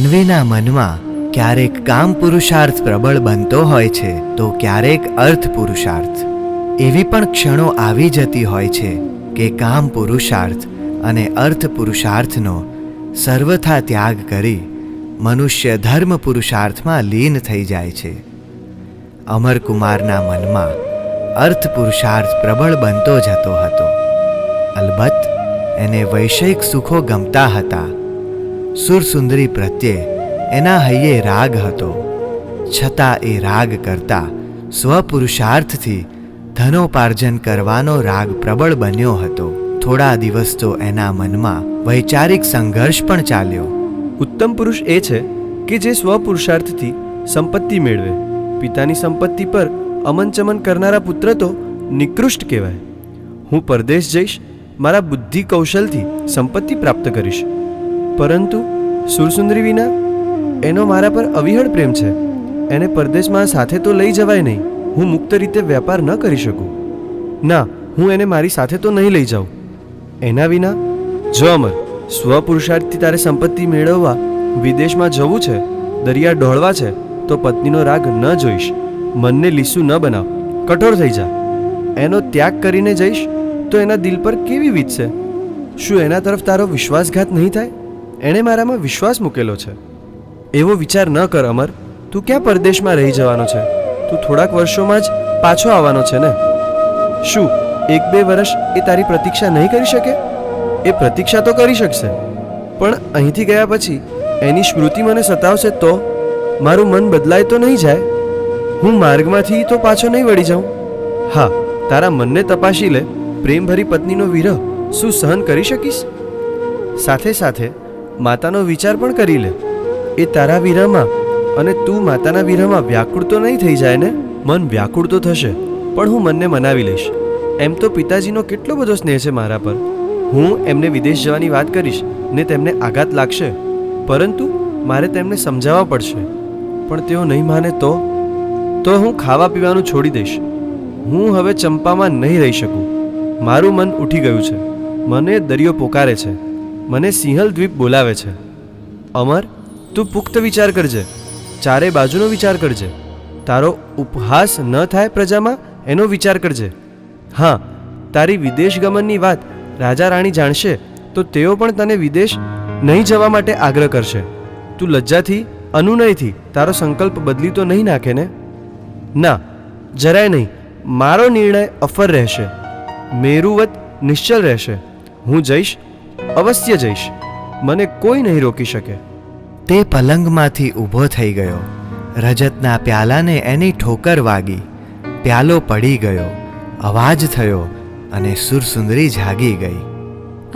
માનવીના મનમાં ક્યારેક કામ પુરુષાર્થ પ્રબળ બનતો હોય છે, તો ક્યારેક અર્થ પુરુષાર્થ. એવી પણ ક્ષણો આવી જતી હોય છે કે કામ પુરુષાર્થ અને અર્થ પુરુષાર્થનો સર્વથા ત્યાગ કરી મનુષ્ય ધર્મ પુરુષાર્થમાં લીન થઈ જાય છે. અમરકુમારના મનમાં અર્થ પુરુષાર્થ પ્રબળ બનતો જતો હતો. અલબત્ત, એને વૈષયિક સુખો ગમતા હતા. સુરસુંદરી પ્રત્યે એના હૈયે રાગ હતો. છતાં એ રાગ કરતા સ્વપુરુષાર્થથી ધનોપાર્જન કરવાનો રાગ પ્રબળ બન્યો હતો. થોડા દિવસ તો એના મનમાં વૈચારિક સંઘર્ષ પણ ચાલ્યો. ઉત્તમ પુરુષ એ છે કે જે સ્વપુરુષાર્થથી સંપત્તિ મેળવે. પિતાની સંપત્તિ પર અમનચમન કરનારા પુત્ર તો નિકૃષ્ટ કહેવાય. હું પરદેશ જઈશ, મારા બુદ્ધિ કૌશલથી સંપત્તિ પ્રાપ્ત કરીશ. પરંતુ સુરસુંદરી વિના એનો મારા પર અવિહળ પ્રેમ છે. એને પરદેશમાં સાથે તો લઈ જવાય નહીં. હું મુક્ત રીતે વેપાર ન કરી શકું. ના, હું એને મારી સાથે તો નહીં લઈ જાઉં. એના વિના જો અમર સ્વપુરુષાર્થથી તારે સંપત્તિ મેળવવા વિદેશમાં જવું છે, દરિયા ઢોળવા છે, તો પત્નીનો રાગ ન જોઈશ. મનને લીસું ન બનાવ. કઠોર થઈ જા. એનો ત્યાગ કરીને જઈશ તો એના દિલ પર કેવી વીતશે? શું એના તરફ તારો વિશ્વાસઘાત નહીં થાય? એણે મારામાં વિશ્વાસ મૂકેલો છે. એવો વિચાર ન કર, અમર. તું ક્યાં પરદેશમાં રહી જવાનો છે? તું થોડાક વર્ષોમાં જ પાછો આવવાનો છે ને? શું એક બે વર્ષ એ તારી પ્રતીક્ષા નહીં કરી શકે? એ પ્રતીક્ષા તો કરી શકશે. પણ અહીંથી ગયા પછી એની સ્મૃતિ મને સતાવશે તો મારું મન બદલાય તો નહીં જાય? હું માર્ગમાંથી તો પાછો નહીં વળી જાઉં? હા, તારા મનને તપાસી લે. પ્રેમભરી પત્નીનો વિરહ શું સહન કરી શકીશ? સાથે સાથે માતાનો વિચાર પણ કરી લે. એ તારા વિરહમાં અને તું માતાના વિરહમાં વ્યાકુળ તો નહીં થઈ જાય ને? મન વ્યાકુળ તો થશે, પણ હું મનને મનાવી લઈશ. એમ તો પિતાજીનો કેટલો બધો સ્નેહ છે મારા પર. હું એમને વિદેશ જવાની વાત કરીશ, ને તેમને આઘાત લાગશે. પરંતુ મારે તેમને સમજાવવા પડશે. પણ તેઓ નહીં માને તો? તો હું ખાવા પીવાનું છોડી દઈશ. હું હવે ચંપામાં નહીં રહી શકું. મારું મન ઉઠી ગયું છે. મને દરિયો પોકારે છે. મને સિંહલ દ્વીપ બોલાવે છે. અમર, તું પુખ્ત વિચાર કરજે. ચારે બાજુનો વિચાર કરજે. તારો ઉપહાસ ન થાય પ્રજામાં, એનો વિચાર કરજે. હા, તારી વિદેશ ગમનની વાત રાજા રાણી જાણશે, તો તેઓ પણ તને વિદેશ નહીં જવા માટે આગ્રહ કરશે. તું લજ્જાથી, અનુનયથી તારો સંકલ્પ બદલી તો નહીં નાખે ને? ના, જરાય નહીં. મારો નિર્ણય અફર રહેશે. મેરુવત નિશ્ચલ રહેશે. હું જઈશ અવશ્ય જઈશ. મને કોઈ નહીં રોકી શકે. તે પલંગમાંથી ઊભો થઈ ગયો. રજતના પ્યાલાને એની ઠોકર વાગી. પ્યાલો પડી ગયો. અવાજ થયો અને સુરસુંદરી જાગી ગઈ.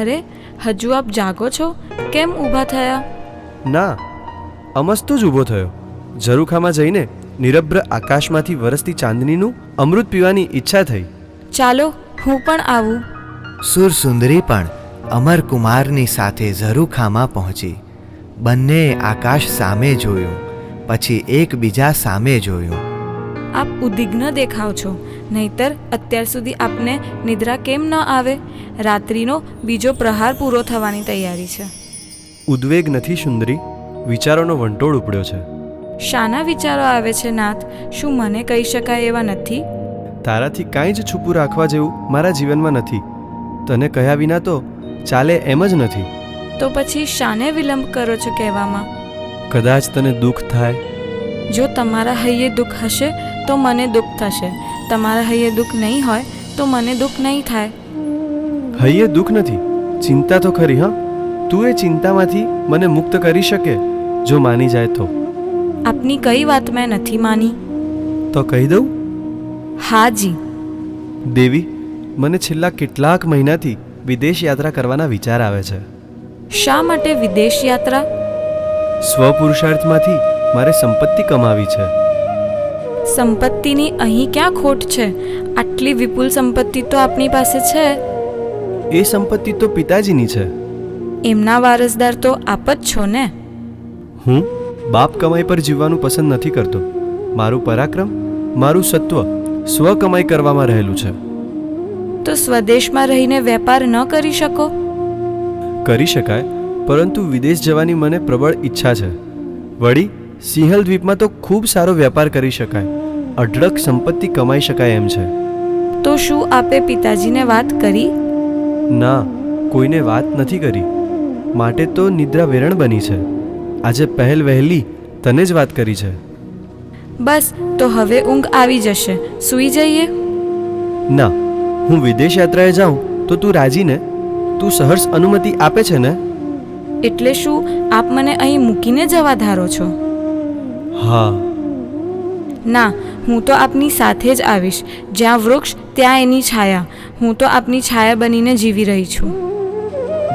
અરે હજુ આપ જાગો છો? કેમ ઊભા થયા? ના અમસ્તો જ ઊભો થયો. ઝરૂખામાં જઈને નિરભ્ર આકાશમાંથી વરસતી ચાંદનીનું અમૃત પીવાની ઈચ્છા થઈ. ચાલો હું પણ આવું. સુરસુંદરી પણ અમરકુમારની સાથે ઝરૂખામાં પહોંચી. બંને આકાશ સામે જોયું પછી એકબીજા સામે જોયું. આપ ઉદ્વિગ્ન દેખાવ છો નહીતર અત્યાર સુધી આપને નિદ્રા કેમ ન આવે? રાત્રિનો બીજો પ્રહાર પૂરો થવાની તૈયારી છે. ઉદ્વેગ નથી સુંદરી વિચારોનો વંટોળ ઉપડ્યો છે. શાના વિચારો આવે છે નાથ? શું મને કહી શકાય એવા નથી? તારાથી કાંઈ જ છૂપું રાખવા જેવું મારા જીવનમાં નથી. તને કહ્યા વિના તો ચાલે એમ જ નથી. તો પછી શાને વિલંબ કરો છો કહેવામાં? કદાચ તને દુઃખ થાય. જો તમારા હૈયે દુઃખ હશે તો મને દુઃખ થશે. તમારા હૈયે દુઃખ નહીં હોય તો મને દુઃખ નહીં થાય. હૈયે દુઃખ નથી. ચિંતા તો ખરી હા? તું એ ચિંતામાંથી મને મુક્ત કરી શકે જો માની જાય તો. આપની કઈ વાત મેં નથી માની? તો કહી દઉં? હાજી દેવી મને છેલ્લા કેટલાક મહિનાથી વિદેશ યાત્રા કરવાના વિચાર આવે છે. શા માટે વિદેશ યાત્રા? સ્વપુરુષાર્થમાંથી મારે સંપત્તિ કમાવી છે. સંપત્તિની અહીં ક્યાં ખોટ છે? આટલી વિપુલ સંપત્તિ તો આપણી પાસે છે. એ સંપત્તિ તો પિતાજીની છે. એમના વારસદાર તો આપ જ છો ને? હું બાપ કમાઈ પર જીવવાનું પસંદ નથી કરતો. મારું પરાક્રમ મારું સત્વ સ્વ કમાઈ કરવામાં રહેલું છે. તો સ્વદેશમાં રહીને વેપાર ન કરી શકો? કરી શકાય પરંતુ વિદેશ જવાની મને પ્રબળ ઈચ્છા છે. વળી સિંહલ દ્વીપમાં તો ખૂબ સારો વેપાર કરી શકાય. અઢળક સંપત્તિ કમાઈ શકાય એમ છે. તો શું આપે પિતાજીને વાત કરી? ના કોઈને વાત નથી કરી. માટે તો નિદ્રા વેરણ બની છે. આજે પહેલ વહેલી તને જ વાત કરી છે. બસ તો હવે ઊંઘ આવી જશે. સૂઈ જઈએ? ના હું વિદેશ યાત્રાએ જાઉં તો તું રાજીને તું સહર્ષ અનુમતિ આપે છે ને? એટલે શું આપ મને અહીં મૂકીને જવા ધારો છો? હા. ના હું તો આપની સાથે જ આવીશ. જ્યાં વૃક્ષ ત્યાં એની છાયા. હું તો આપની છાયા બનીને જીવી રહી છું.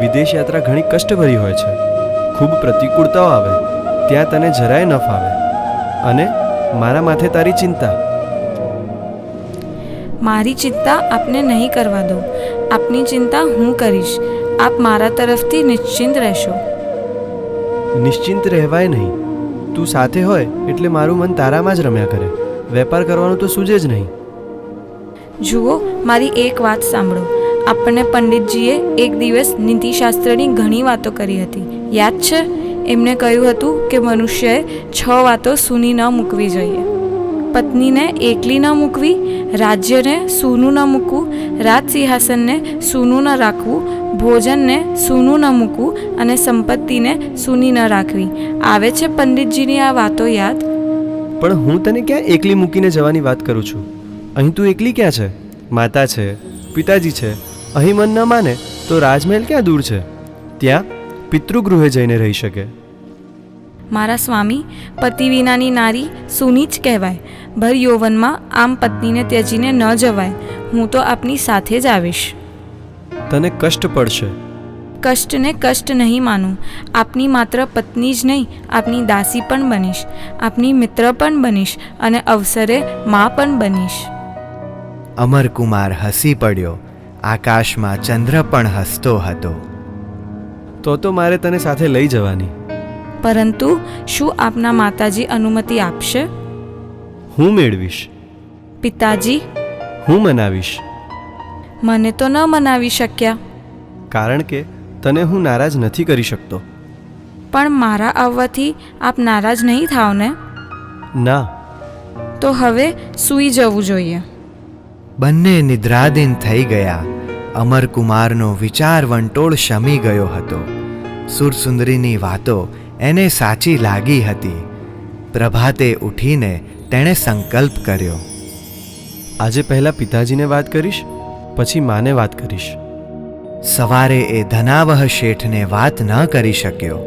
વિદેશ યાત્રા ઘણી કષ્ટભરી હોય છે. ખૂબ પ્રતિકૂળતાઓ આવે. ત્યાં તને જરાય ન ફાવે. અને મારા માથે તારી ચિંતા. મારી ચિંતા આપને નહીં કરવા દઉં આપની ચિંતા હું કરીશ. આપ મારા તરફથી નિશ્ચિંત રહેશો. નિશ્ચિંત રહેવાય નહીં. તું સાથે હોય એટલે મારું મન તારામાં જ રમ્યા કરે. વેપાર કરવાનું તો સૂજે જ નહીં. જુઓ મારી એક વાત સાંભળો. આપણને પંડિતજીએ એક દિવસ નીતિશાસ્ત્રની ઘણી વાતો કરી હતી. યાદ છે? એમણે કહ્યું હતું કે મનુષ્યએ છ વાતો સૂની ન મૂકવી જોઈએ. પત્નીને એકલી ન મૂકવી, રાજ્યને સૂનું ન મૂકવું રાજ સિંહાસનને સૂનું ન રાખવું, ભોજનને સૂનું ન મૂકવું અને સંપત્તિને સૂની ન રાખવી. આવે છે પંડિતજીની આ વાતો યાદ? પણ હું તને ક્યાં એકલી મૂકીને જવાની વાત કરું છું? અહીં તું એકલી ક્યાં છે? માતા છે, પિતાજી છે, અહીં મન ન માને તો રાજમહેલ ક્યાં દૂર છે? ત્યાં પિતૃગૃહે જઈને રહી શકે. મારા સ્વામી પતિ વિનાની નારી સૂની જ કહેવાય. ભર યૌવનમાં આમ પત્નીને ત્યજીને ન જવાય. હું તો આપની સાથે જ આવીશ. તને કષ્ટ પડશે. કષ્ટને કષ્ટ નહીં માનું. આપની માત્ર પત્ની જ નહીં આપની દાસી પણ બનીશ. આપની મિત્ર પણ બનીશ અને અવસરે મા પણ બનીશ. અમરકુમાર હસી પડ્યો. આકાશમાં ચંદ્ર પણ હસતો હતો. તો તો મારે તને સાથે લઈ જવાની. પરંતુ શું આપના માતાજી અનુમતિ આપશે? હું મેળવીશ. પિતાજી? હું મનાવીશ. મને તો ન મનાવી શક્યા. કારણ કે તને હું નારાજ નથી કરી શકતો. પણ મારા આવવાથી આપ નારાજ નહીં થાવ ને? ના. તો હવે સૂઈ જવું જોઈએ. બંને નિદ્રાધીન થઈ ગયા. અમરકુમારનો વિચાર વંટોળ શમી ગયો હતો. સુરસુંદરીની વાતો એને સાચી લાગી હતી. પ્રભાતે ઉઠીને તેણે સંકલ્પ કર્યો. આજે પહેલાં પિતાજીને વાત કરીશ પછી માને વાત કરીશ. સવારે એ ધનાવહ શેઠને વાત ન કરી શક્યો.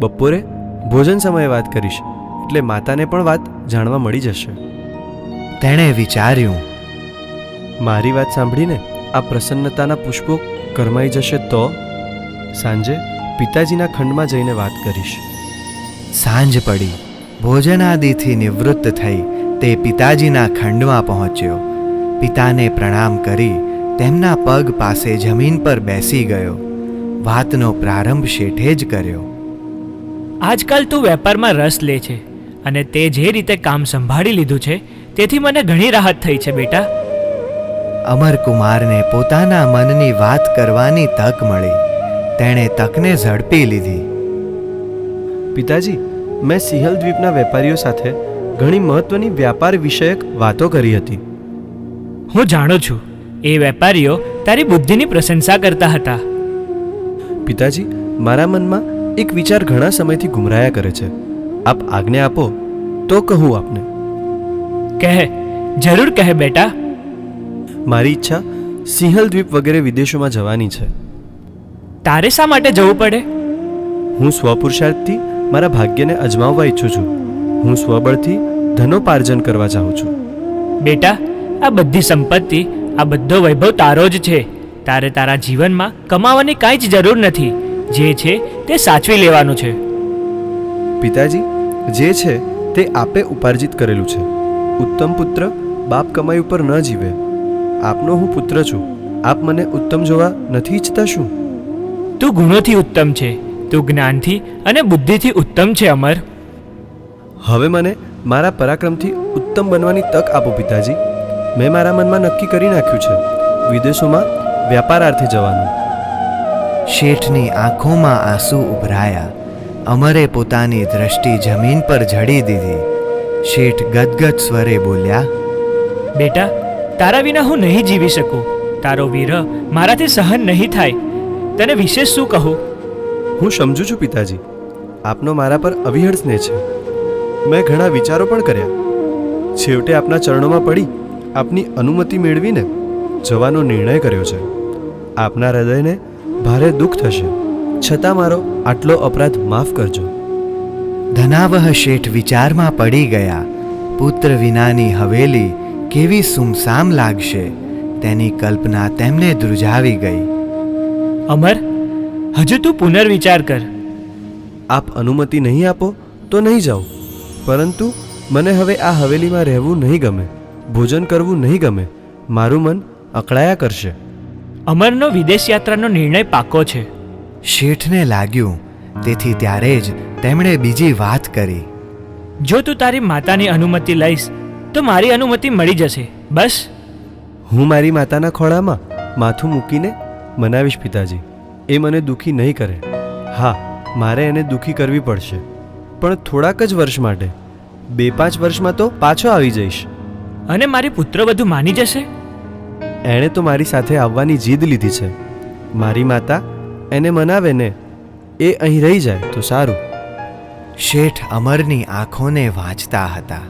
બપોરે ભોજન સમયે વાત કરીશ એટલે માતાને પણ વાત જાણવા મળી જશે. તેણે વિચાર્યું મારી વાત સાંભળીને આ પ્રસન્નતાના પુષ્પો કરમાઈ જશે તો? સાંજે પિતાજીના ખંડમાં જઈને વાત કરીશ. સાંજ પડી. ભોજનાદિથી નિવૃત્ત થઈ તે પિતાજીના ખંડમાં પહોંચ્યો. પિતાને પ્રણામ કરી તેમના પગ પાસે જમીન પર બેસી ગયો. વાતનો પ્રારંભ શેઠે જ કર્યો. આજકાલ તું વેપારમાં રસ લે છે અને તે જે રીતે કામ સંભાળી લીધું છે તેથી મને ઘણી રાહત થઈ છે બેટા. અમરકુમારને પોતાના મનની વાત કરવાની તક મળી. તેણે તકને ઝડપી લીધી. પિતાજી મેં સિંહલ દ્વીપના વેપારીઓ સાથે ઘણી મહત્વની વ્યાપાર વિષયક વાતો કરી હતી. હું જાણું છું એ વેપારીઓ તારી બુદ્ધિની પ્રશંસા કરતા હતા. પિતાજી મારા મનમાં એક વિચાર ઘણા સમયથી ગુમરાયા કરે છે. આપ આજ્ઞા આપો તો કહું આપને. કહે જરૂર કહે બેટા. મારી ઈચ્છા સિંહલ દ્વીપ વગેરે વિદેશોમાં જવાની છે. તારે શા માટે જવું પડે? હું સ્વપુરુષાર્થથી મારા ભાગ્યને અજમાવવા ઈચ્છું છું. હું સ્વબળથી ધનોપાર્જન કરવા ચાહું છું. બેટા આ બધી સંપત્તિ આ બધો વૈભવ તારો જ છે. તારે તારા જીવનમાં કમાવાની કાંઈ જ જરૂર નથી. જે છે તે સાચવી લેવાનું છે. પિતાજી જે છે તે આપે ઉપાર્જિત કરેલું છે. ઉત્તમ પુત્ર બાપ કમાઈ ઉપર ન જીવે. આપનો હું પુત્ર છું. આપ મને ઉત્તમ જોવા નથી ઈચ્છતા શું? તું ગુણોથી ઉત્તમ છે તું જ્ઞાનથી અને બુદ્ધિથી ઉત્તમ છે અમર. હવે મને મારા પરાક્રમથી ઉત્તમ બનવાની તક આપો પિતાજી. મેં મારા મનમાં નક્કી કરી નાખ્યું છે વિદેશોમાં વ્યાપારાર્થે જવાનું. શેઠની આંખોમાં આંસુ ઉભરાયા. અમરે પોતાની દ્રષ્ટિ જમીન પર જડી દીધી. શેઠ ગદગદ સ્વરે બોલ્યા બેટા તારા વિના હું નહીં જીવી શકું. તારો વિરહ મારાથી સહન નહીં થાય. તને વિશેષ શું કહું? હું સમજુ છું પિતાજી. આપનો મારા પર અવિહળ સ્નેહ છે. મેં ઘણા વિચારો પણ કર્યા. છેવટે આપના ચરણોમાં પડી આપની અનુમતિ મેળવીને જવાનો નિર્ણય કર્યો છે. આપના હૃદયને ભારે દુઃખ થશે. છતાં મારો આટલો અપરાધ માફ કરજો. ધનાવહ શેઠ વિચારમાં પડી ગયા. પુત્ર વિનાની હવેલી કેવી સુમસામ લાગશે. તેની કલ્પના તેમને ધ્રુજાવી ગઈ. અમર હજુ તું પુનર્વિચાર કર. આપ અનુમતિ નહીં આપો તો નહીં જાઉં. પરંતુ મને હવે આ હવેલીમાં રહેવું નહીં ગમે ભોજન કરવું નહીં ગમે. મારું મન અકળાયા કરશે. અમરનો વિદેશ યાત્રાનો નિર્ણય પાકો છે. શેઠને લાગ્યું તેથી ત્યારે જ તેમણે બીજી વાત કરી. જો તું તારી માતાની અનુમતિ લઈશ તો મારી અનુમતિ મળી જશે. બસ. હું મારી માતાના ખોળામાં માથું મૂકીને મનાવીશ પિતાજી એ મને દુઃખી નહીં કરે. હા મારે એને દુઃખી કરવી પડશે. પણ થોડાક જ વર્ષ માટે બે પાંચ વર્ષમાં તો પાછો આવી જઈશ. અને મારી પુત્ર બધું માની જશે? એણે તો મારી સાથે આવવાની જીદ લીધી છે. મારી માતા એને મનાવે ને એ અહીં રહી જાય તો સારું. શેઠ અમરની આંખોને વાંચતા હતા.